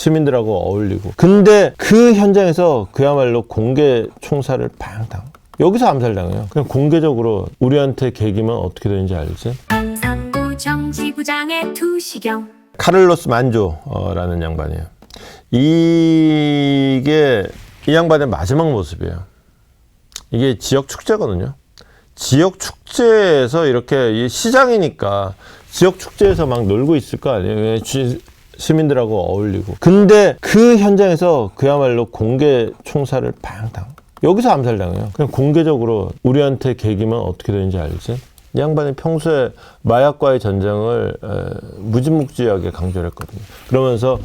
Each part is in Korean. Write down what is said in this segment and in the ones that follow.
시민들하고 어울리고. 근데 그 현장에서 그야말로 공개 총살을 팡당. 여기서 암살당해요. 그냥 공개적으로 우리한테 계기면 어떻게 되는지 알지? 상부 정지부장의 투시경 카를로스 만조라는 양반이에요. 이게 이 양반의 마지막 모습이에요. 이게 지역 축제거든요. 지역 축제에서 이렇게 이 시장이니까 지역 축제에서 막 놀고 있을 거 아니에요. 지- 시민들하고 어울리고. 근데 그 현장에서 그야말로 공개 총살을 팡당. 여기서 암살당해요. 그냥 공개적으로 우리한테 계기면 어떻게 되는지 알지? 이 양반이 평소에 마약과의 전쟁을 에, 무지묵지하게 강조를 했거든요. 그러면서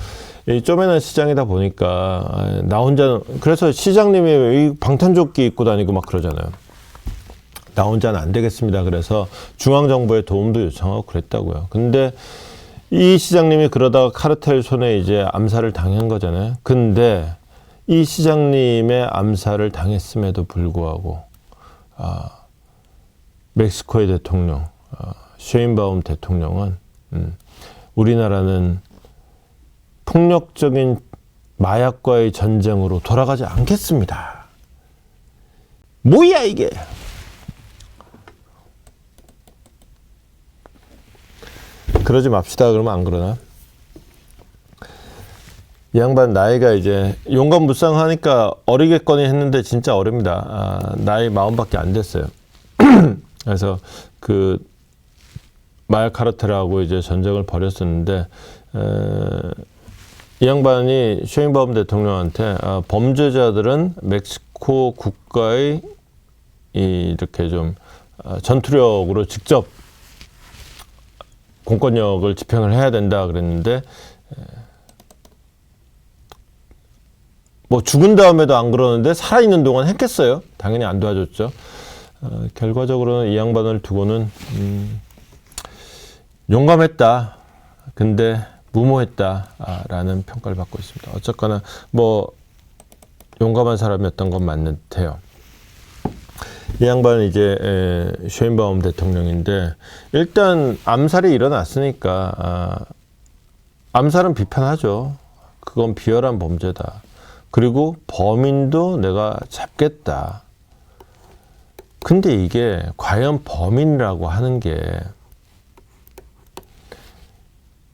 이 쪼매난 시장이다 보니까 아, 나 혼자 그래서 시장님이 이 방탄조끼 입고 다니고 막 그러잖아요. 나 혼자는 안 되겠습니다. 그래서 중앙정부의 도움도 요청하고 그랬다고요. 근데 이 시장님이 그러다가 카르텔 손에 이제 암살을 당한 거잖아요. 근데 이 시장님의 암살을 당했음에도 불구하고 아, 멕시코의 대통령 아, 쉐인바움 대통령은 음, 우리나라는 폭력적인 마약과의 전쟁으로 돌아가지 않겠습니다. 뭐야 이게? 그러지 맙시다. 그러면 안 그러나? 이 양반 나이가 이제 용감무쌍하니까 어리겠거니 했는데 진짜 어립니다. 아, 나이 마흔밖에 안 됐어요. 그래서 그 마약 카르텔하고 이제 전쟁을 벌였었는데 에, 이 양반이 쉐인바움 대통령한테 아, 범죄자들은 멕시코 국가의 이 이렇게 좀 아, 전투력으로 직접 공권력을 집행을 해야 된다 그랬는데 에, 뭐 죽은 다음에도 안 그러는데 살아 있는 동안 했겠어요. 당연히 안 도와줬죠. 어, 결과적으로는 이 양반을 두고는 음, 용감했다. 근데 무모했다라는 평가를 받고 있습니다. 어쨌거나 뭐 용감한 사람이었던 건 맞는 듯해요. 이 양반은 이제 에, 쉐인바움 대통령인데 일단 암살이 일어났으니까 아, 암살은 비판하죠. 그건 비열한 범죄다. 그리고 범인도 내가 잡겠다. 근데 이게 과연 범인이라고 하는 게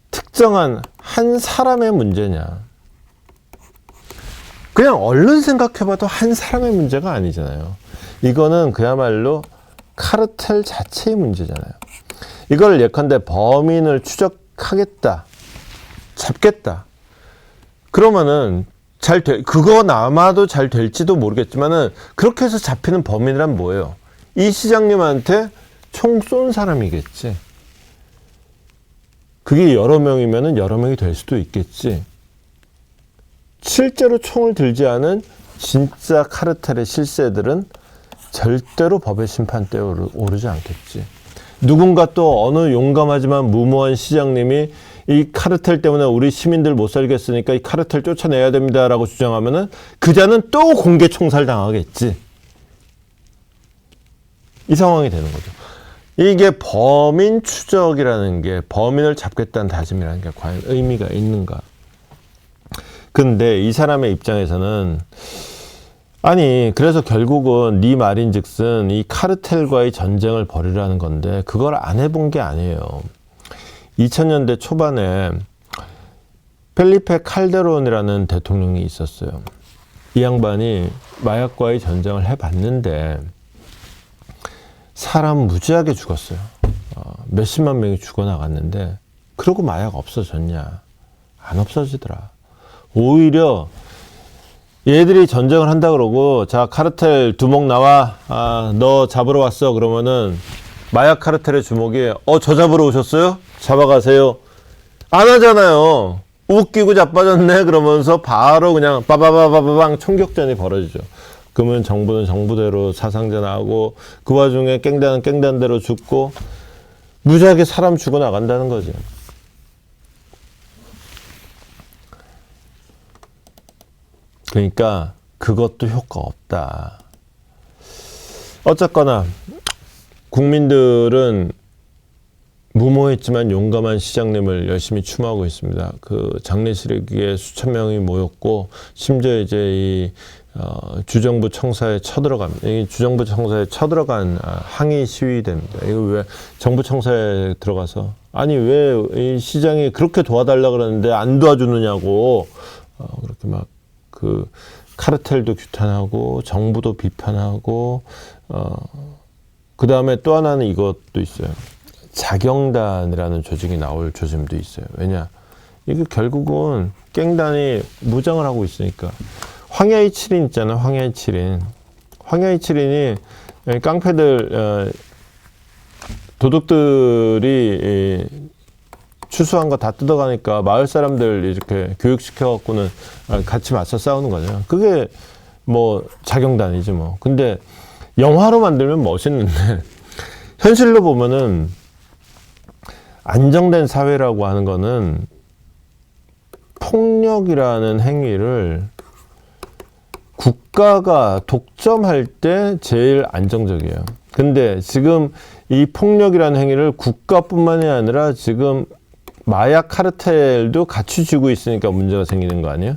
특정한 한 사람의 문제냐? 그냥 얼른 생각해봐도 한 사람의 문제가 아니잖아요. 이거는 그야말로 카르텔 자체의 문제잖아요. 이걸 예컨대 범인을 추적하겠다, 잡겠다. 그러면은 잘 돼, 그거 남아도 잘 될지도 모르겠지만은 그렇게 해서 잡히는 범인이란 뭐예요? 이 시장님한테 총 쏜 사람이겠지. 그게 여러 명이면은 여러 명이 될 수도 있겠지. 실제로 총을 들지 않은 진짜 카르텔의 실세들은 절대로 법의 심판대에 오르- 오르지 않겠지. 누군가 또 어느 용감하지만 무모한 시장님이 이 카르텔 때문에 우리 시민들 못 살겠으니까 이 카르텔 쫓아내야 됩니다라고 주장하면은 그자는 또 공개 총살 당하겠지. 이 상황이 되는 거죠. 이게 범인 추적이라는 게 범인을 잡겠다는 다짐이라는 게 과연 의미가 있는가? 근데 이 사람의 입장에서는 아니 그래서 결국은 네 말인즉슨 이 카르텔과의 전쟁을 벌이라는 건데 그걸 안 해본 게 아니에요. 2000년대 초반에 펠리페 칼데론이라는 대통령이 있었어요. 이 양반이 마약과의 전쟁을 해봤는데 사람 무지하게 죽었어요. 어, 몇십만 명이 죽어나갔는데 그러고 마약 없어졌냐? 안 없어지더라. 오히려 얘들이 전쟁을 한다 그러고 자 카르텔 두목 나와 아, 너 잡으러 왔어 그러면은 마약 카르텔의 주목이 어 저 잡으러 오셨어요? 잡아가세요. 안 하잖아요. 웃기고 자빠졌네 그러면서 바로 그냥 빠바바바바방 총격전이 벌어지죠. 그러면 정부는 정부대로 사상자 나오고 그 와중에 깽단은 깽단대로 죽고 무지하게 사람 죽어 나간다는 거죠. 그러니까 그것도 효과 없다. 어쨌거나 국민들은 무모했지만 용감한 시장님을 열심히 추모하고 있습니다. 그 장례식에 수천 명이 모였고 심지어 이제 이 어, 주정부 청사에 쳐들어갑니다. 이 주정부 청사에 쳐들어간 아, 항의 시위대입니다. 이거 왜 정부 청사에 들어가서 아니 왜 이 시장이 그렇게 도와달라 그러는데 안 도와주느냐고 어, 그렇게 막 그 카르텔도 규탄하고 정부도 비판하고 어, 그 다음에 또 하나는 이것도 있어요. 자경단이라는 조직이 나올 조짐도 있어요. 왜냐? 이게 결국은 깽단이 무장을 하고 있으니까. 황야의 7인 있잖아, 황야의 7인. 황야의 7인이 깡패들, 어, 도둑들이 이, 추수한 거 다 뜯어가니까 마을 사람들 이렇게 교육시켜 갖고는 같이 맞서 싸우는 거죠. 그게 뭐 자경단이지 뭐. 근데 영화로 만들면 멋있는데 현실로 보면은 안정된 사회라고 하는 거는 폭력이라는 행위를 국가가 독점할 때 제일 안정적이에요. 근데 지금 이 폭력이라는 행위를 국가뿐만이 아니라 지금 마약 카르텔도 같이 쥐고 있으니까 문제가 생기는 거 아니에요?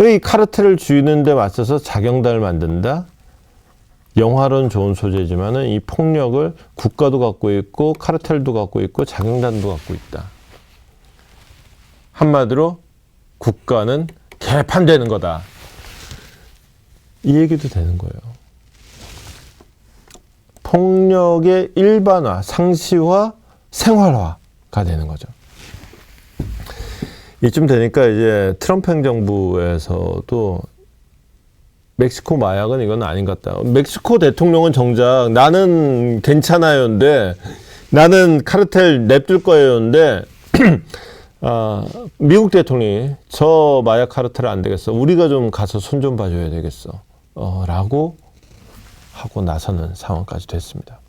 이 카르텔을 쥐는데 맞서서 자경단을 만든다? 영화론 좋은 소재지만은 이 폭력을 국가도 갖고 있고 카르텔도 갖고 있고 자경단도 갖고 있다. 한마디로 국가는 개판되는 거다. 이 얘기도 되는 거예요. 폭력의 일반화, 상시화, 생활화가 되는 거죠. 이쯤 되니까 이제 트럼프 행정부에서도 멕시코 마약은 이건 아닌 것 같다. 멕시코 대통령은 정작 나는 괜찮아요인데 나는 카르텔 냅둘 거예요인데 아, 미국 대통령이 저 마약 카르텔 안 되겠어. 우리가 좀 가서 손 좀 봐줘야 되겠어. 어, 라고 하고 나서는 상황까지 됐습니다.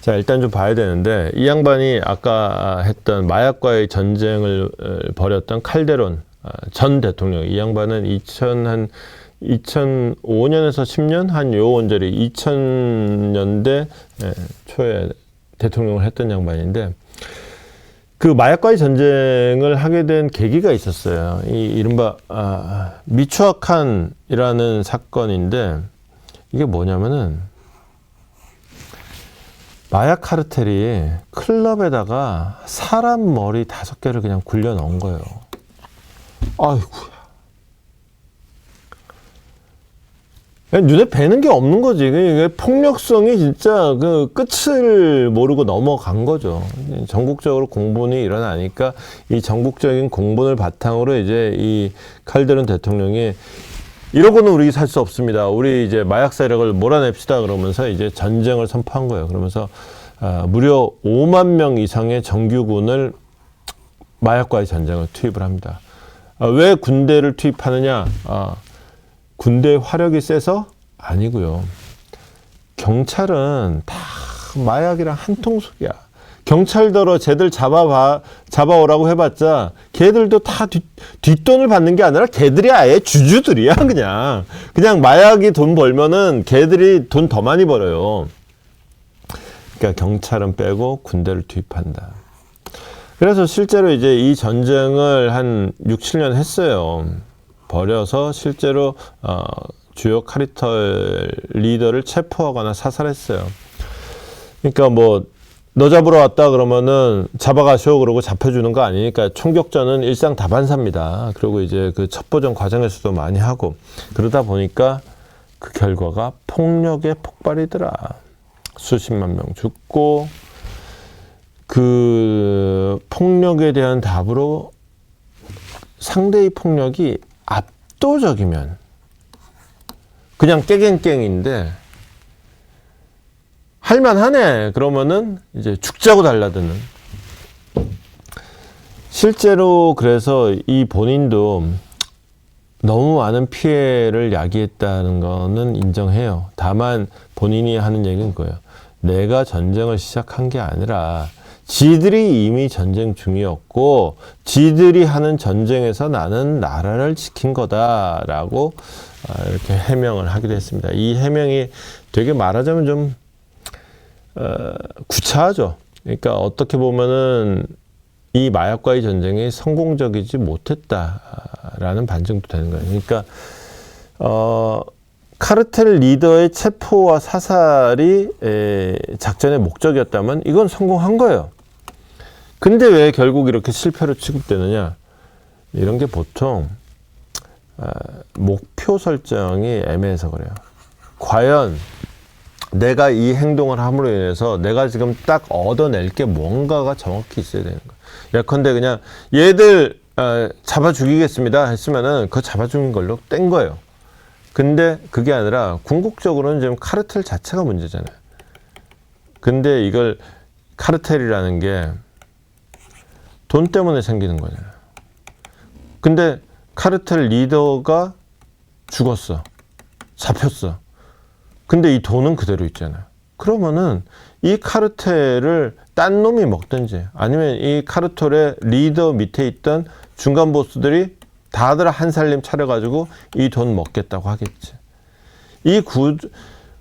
자, 일단 좀 봐야 되는데, 이 양반이 아까 했던 마약과의 전쟁을 어, 벌였던 칼데론 아, 전 대통령, 이 양반은 2000, 한 2005년에서 10년? 한요 언저리 2000년대 예, 초에 대통령을 했던 양반인데, 그 마약과의 전쟁을 하게 된 계기가 있었어요. 이 이른바 아, 미추아칸이라는 사건인데 이게 뭐냐면은 마약 카르텔이 클럽에다가 사람 머리 다섯 개를 그냥 굴려 넣은 거예요. 아이고야. 눈에 뵈는 게 없는 거지. 이게 폭력성이 진짜 그 끝을 모르고 넘어간 거죠. 전국적으로 공분이 일어나니까 이 전국적인 공분을 바탕으로 이제 이 칼데론 대통령이 이러고는 우리 살 수 없습니다. 우리 이제 마약 세력을 몰아냅시다 그러면서 이제 전쟁을 선포한 거예요. 그러면서 아, 무려 5만 명 이상의 정규군을 마약과의 전쟁을 투입을 합니다. 아, 왜 군대를 투입하느냐? 아, 군대 화력이 세서 아니고요. 경찰은 다 마약이랑 한 통속이야. 경찰더러 쟤들 잡아봐, 잡아오라고 해봤자 걔들도 다 뒷, 뒷돈을 받는 게 아니라 걔들이 아예 주주들이야, 그냥. 그냥 마약이 돈 벌면은 걔들이 돈 더 많이 벌어요. 그러니까 경찰은 빼고 군대를 투입한다. 그래서 실제로 이제 이 전쟁을 한 6, 7년 했어요. 벌여서 실제로 어, 주요 카리털 리더를 체포하거나 사살했어요. 그러니까 뭐 너 잡으러 왔다 그러면은 잡아가시오 그러고 잡혀주는 거 아니니까 총격전은 일상 다반사입니다. 그리고 이제 그 첩보전 과정에서도 많이 하고 그러다 보니까 그 결과가 폭력의 폭발이더라. 수십만 명 죽고 그 폭력에 대한 답으로 상대의 폭력이 압도적이면 그냥 깨갱깽인데 할만하네 그러면은 이제 죽자고 달라드는 실제로 그래서 이 본인도 너무 많은 피해를 야기했다는 거는 인정해요. 다만 본인이 하는 얘기는 거예요. 내가 전쟁을 시작한 게 아니라 지들이 이미 전쟁 중이었고 지들이 하는 전쟁에서 나는 나라를 지킨 거다라고 아, 이렇게 해명을 하기도 했습니다. 이 해명이 되게 말하자면 좀 어, 구차하죠. 그러니까 어떻게 보면은 이 마약과의 전쟁이 성공적이지 못했다라는 반증도 되는 거예요. 그러니까 어, 카르텔 리더의 체포와 사살이 에, 작전의 목적이었다면 이건 성공한 거예요. 근데 왜 결국 이렇게 실패로 취급되느냐? 이런 게 보통 아, 목표 설정이 애매해서 그래요. 과연 내가 이 행동을 함으로 인해서 내가 지금 딱 얻어낼 게 뭔가가 정확히 있어야 되는 거예요. 예컨대 그냥 얘들 아, 잡아 죽이겠습니다 했으면은 그 잡아 죽인 걸로 뗀 거예요. 근데 그게 아니라 궁극적으로는 지금 카르텔 자체가 문제잖아요. 근데 이걸 카르텔이라는 게 돈 때문에 생기는 거잖아요. 근데 카르텔 리더가 죽었어. 잡혔어. 근데 이 돈은 그대로 있잖아요. 그러면은 이 카르텔을 딴 놈이 먹든지 아니면 이 카르텔의 리더 밑에 있던 중간 보스들이 다들 한 살림 차려가지고 이 돈 먹겠다고 하겠지. 이 구,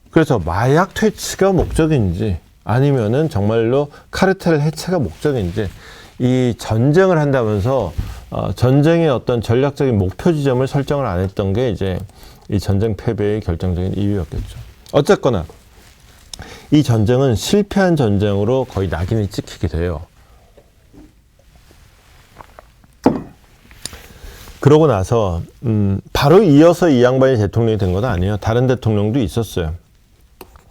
그래서 마약 퇴치가 목적인지 아니면은 정말로 카르텔 해체가 목적인지 이 전쟁을 한다면서 어, 전쟁의 어떤 전략적인 목표 지점을 설정을 안 했던 게 이제 이 전쟁 패배의 결정적인 이유였겠죠. 어쨌거나 이 전쟁은 실패한 전쟁으로 거의 낙인이 찍히게 돼요. 그러고 나서 음, 바로 이어서 이 양반이 대통령이 된 건 아니에요. 다른 대통령도 있었어요.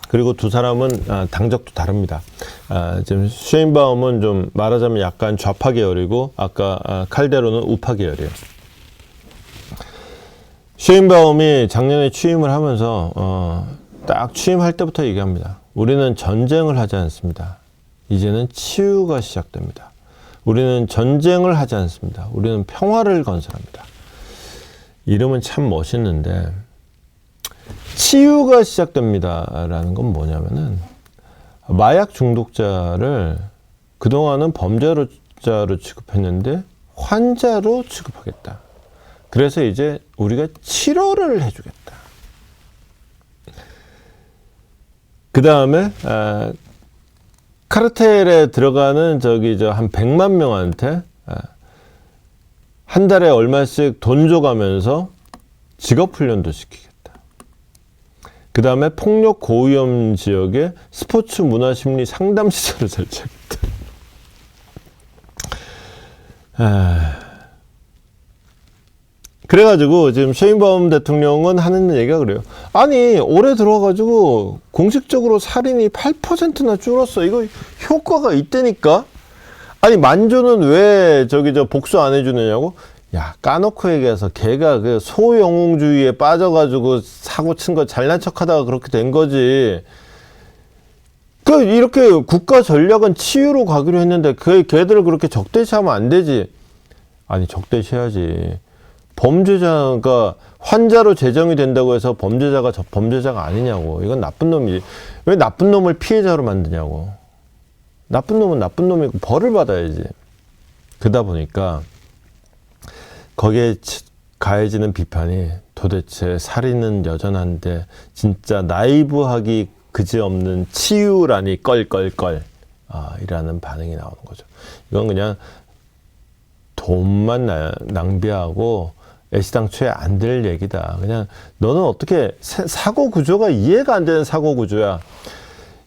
그리고 두 사람은 아, 당적도 다릅니다. 아, 지금 쉐인바움은 좀 말하자면 약간 좌파 계열이고 아까 아, 칼데로는 우파 계열이에요. 쉐인바움이 작년에 취임을 하면서 어, 딱 취임할 때부터 얘기합니다. 우리는 전쟁을 하지 않습니다. 이제는 치유가 시작됩니다. 우리는 전쟁을 하지 않습니다. 우리는 평화를 건설합니다. 이름은 참 멋있는데 치유가 시작됩니다라는 건 뭐냐면은 마약 중독자를 그동안은 범죄자로 취급했는데 환자로 취급하겠다. 그래서 이제 우리가 치료를 해주겠다. 그 다음에 아, 카르텔에 들어가는 저기 저 한 100만 명한테 아, 한 달에 얼마씩 돈 줘가면서 직업 훈련도 시키겠다. 그 다음에 폭력 고위험 지역에 스포츠 문화 심리 상담 시설을 설치하겠다. 아, 그래가지고 지금 쉐인바움 대통령은 하는 얘기가 그래요. 아니 올해 들어와가지고 공식적으로 살인이 8%나 줄었어. 이거 효과가 있다니까. 아니 만조는 왜 저기 저 복수 안 해주느냐고? 야 까놓고 얘기해서 걔가 그 소영웅주의에 빠져가지고 사고 친 거 잘난 척하다가 그렇게 된 거지. 그 이렇게 국가 전략은 치유로 가기로 했는데 그 걔들을 그렇게 적대시하면 안 되지. 아니 적대시해야지. 범죄자가 환자로 제정이 된다고 해서 범죄자가 저 범죄자가 아니냐고. 이건 나쁜 놈이지. 왜 나쁜 놈을 피해자로 만드냐고. 나쁜 놈은 나쁜 놈이고 벌을 받아야지. 그러다 보니까 거기에 치- 가해지는 비판이 도대체 살인은 여전한데 진짜 나이브하기 그지없는 치유라니 껄껄껄 아, 이라는 반응이 나오는 거죠. 이건 그냥 돈만 나- 낭비하고 애시당초에 안 될 얘기다. 그냥 너는 어떻게 세- 사고 구조가 이해가 안 되는 사고 구조야.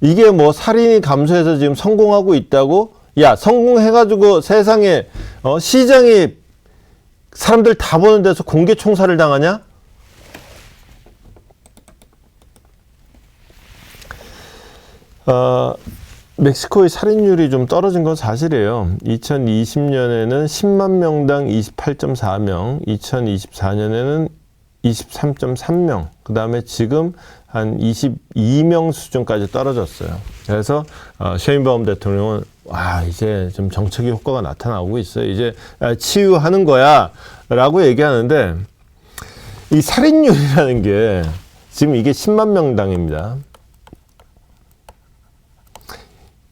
이게 뭐 살인이 감소해서 지금 성공하고 있다고? 야 성공해가지고 세상에 어, 시장이 사람들 다 보는 데서 공개 총살을 당하냐? 어, 멕시코의 살인율이 좀 떨어진 건 사실이에요. 2020년에는 10만 명당 28.4명, 2024년에는 23.3명, 그 다음에 지금 한 22명 수준까지 떨어졌어요. 그래서 어, 쉐인바움 대통령은 와 이제 좀 정책의 효과가 나타나고 있어요. 이제 아, 치유하는 거야라고 얘기하는데 이 살인율이라는 게 지금 이게 10만 명당입니다.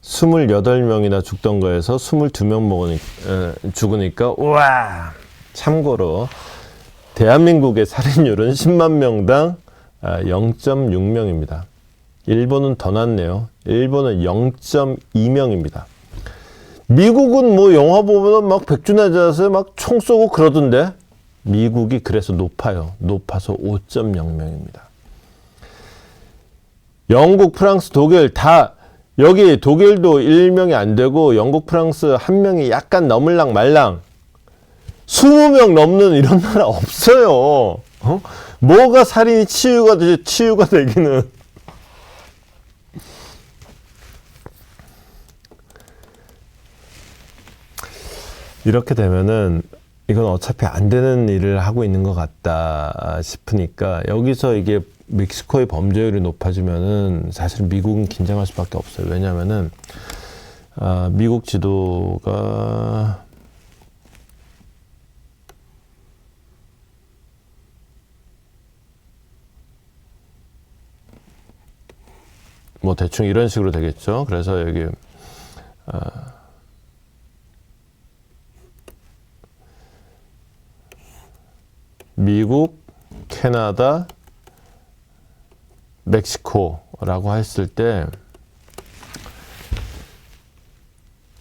28명이나 죽던 거에서 22명 먹으니, 어, 죽으니까, 우와! 참고로, 대한민국의 살인율은 10만 명당 아, 0.6명입니다. 일본은 더 낫네요. 일본은 0.2명입니다. 미국은 뭐 영화 보면 막 백주나자서 막 총 쏘고 그러던데 미국이 그래서 높아요. 높아서 5.0명입니다. 영국, 프랑스, 독일 다 여기 독일도 1명이 안 되고 영국, 프랑스 한 명이 약간 넘을랑 말랑 20명 넘는 이런 나라 없어요. 어? 뭐가 살인이 치유가 되지 치유가 되기는 이렇게 되면은 이건 어차피 안 되는 일을 하고 있는 것 같다 싶으니까 여기서 이게 멕시코의 범죄율이 높아지면은 사실 미국은 긴장할 수밖에 없어요. 왜냐면은 아, 미국 지도가 뭐 대충 이런 식으로 되겠죠. 그래서 여기 아, 미국, 캐나다, 멕시코라고 했을 때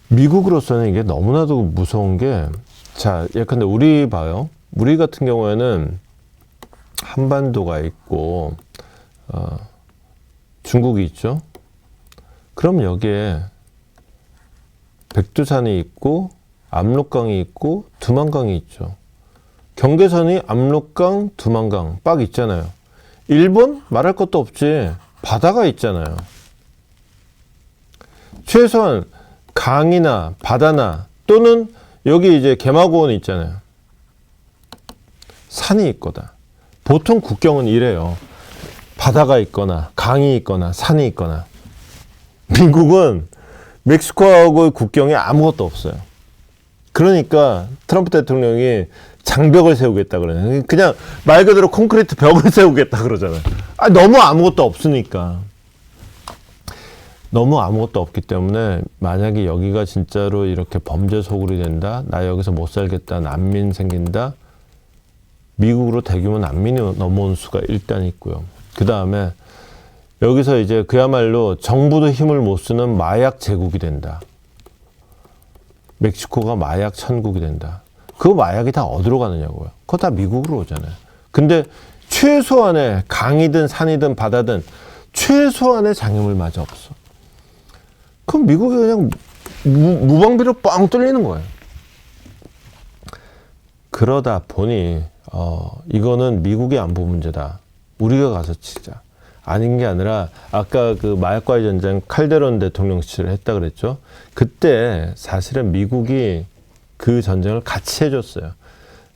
미국으로서는 이게 너무나도 무서운 게 자, 예컨대 우리 봐요. 우리 같은 경우에는 한반도가 있고 어, 중국이 있죠. 그럼 여기에 백두산이 있고 압록강이 있고 두만강이 있죠. 경계선이 압록강, 두만강 빡 있잖아요. 일본 말할 것도 없지. 바다가 있잖아요. 최소한 강이나 바다나 또는 여기 이제 개마고원 있잖아요. 산이 있거다. 보통 국경은 이래요. 바다가 있거나 강이 있거나 산이 있거나. 미국은 멕시코하고의 국경에 아무것도 없어요. 그러니까 트럼프 대통령이 장벽을 세우겠다 그러는 그냥 말 그대로 콘크리트 벽을 세우겠다 그러잖아요. 아 너무 아무것도 없으니까. 너무 아무것도 없기 때문에 만약에 여기가 진짜로 이렇게 범죄 소굴이 된다, 나 여기서 못 살겠다, 난민 생긴다, 미국으로 대규모 난민이 넘어온 수가 일단 있고요. 그 다음에 여기서 이제 그야말로 정부도 힘을 못 쓰는 마약 제국이 된다. 멕시코가 마약 천국이 된다. 그 마약이 다 어디로 가느냐고요. 그거 다 미국으로 오잖아요. 근데 최소한의 강이든 산이든 바다든 최소한의 장애물마저 없어. 그럼 미국이 그냥 무, 무방비로 뻥 뚫리는 거예요. 그러다 보니 어, 이거는 미국의 안보 문제다. 우리가 가서 치자. 아닌 게 아니라 아까 그 마약과의 전쟁 칼데론 대통령 시절에 했다 그랬죠. 그때 사실은 미국이 그 전쟁을 같이 해줬어요.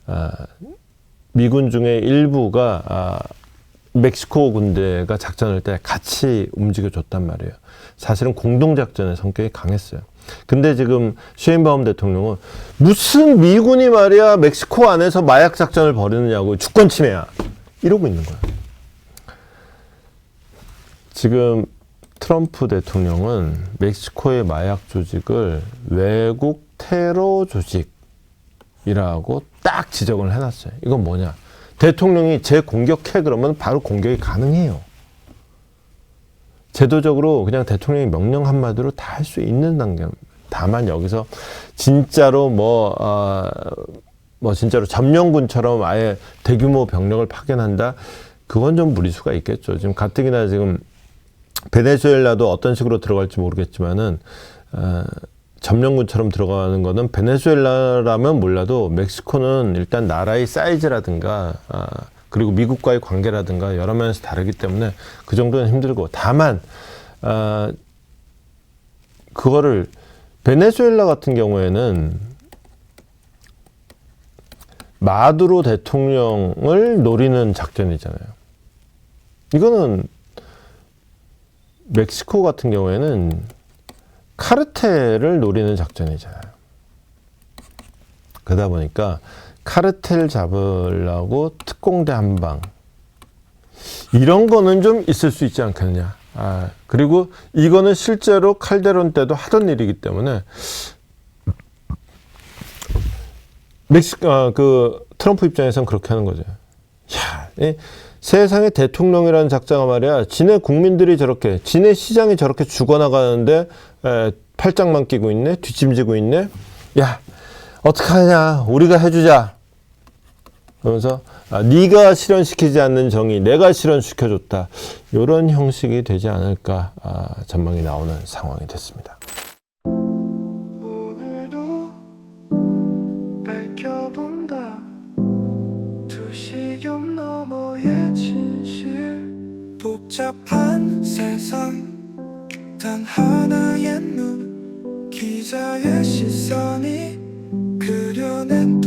아, 미군 중에 일부가 아, 멕시코 군대가 작전할 때 같이 움직여줬단 말이에요. 사실은 공동작전의 성격이 강했어요. 근데 지금 쉐인바움 대통령은 무슨 미군이 말이야 멕시코 안에서 마약 작전을 벌이느냐고 주권 침해야 이러고 있는 거야. 지금 트럼프 대통령은 멕시코의 마약 조직을 외국 테러 조직이라고 딱 지적을 해놨어요. 이건 뭐냐? 대통령이 재 공격해 그러면 바로 공격이 가능해요. 제도적으로 그냥 대통령이 명령 한마디로 다 할 수 있는 단계. 다만 여기서 진짜로 뭐, 어, 뭐 진짜로 점령군처럼 아예 대규모 병력을 파견한다. 그건 좀 무리수가 있겠죠. 지금 가뜩이나 지금 베네수엘라도 어떤 식으로 들어갈지 모르겠지만은 어, 점령군처럼 들어가는 거는 베네수엘라라면 몰라도 멕시코는 일단 나라의 사이즈라든가 아, 그리고 미국과의 관계라든가 여러 면에서 다르기 때문에 그 정도는 힘들고 다만 아, 그거를 베네수엘라 같은 경우에는 마두로 대통령을 노리는 작전이잖아요. 이거는 멕시코 같은 경우에는 카르텔을 노리는 작전이잖아요. 그러다 보니까 카르텔 잡으려고 특공대 한 방. 이런 거는 좀 있을 수 있지 않겠냐. 아, 그리고 이거는 실제로 칼데론 때도 하던 일이기 때문에 멕시, 아, 그 트럼프 입장에선 그렇게 하는 거죠. 야, 이 세상에 대통령이라는 작자가 말이야 지네 국민들이 저렇게 지네 시장이 저렇게 죽어나가는데 에, 팔짱만 끼고 있네? 뒷짐지고 있네? 야 어떡하냐? 우리가 해주자. 그러면서 아, 네가 실현시키지 않는 정의 내가 실현시켜줬다. 이런 형식이 되지 않을까 아, 전망이 나오는 상황이 됐습니다. 복잡한 세상 단 하나의 눈 기자의 시선이 그려낸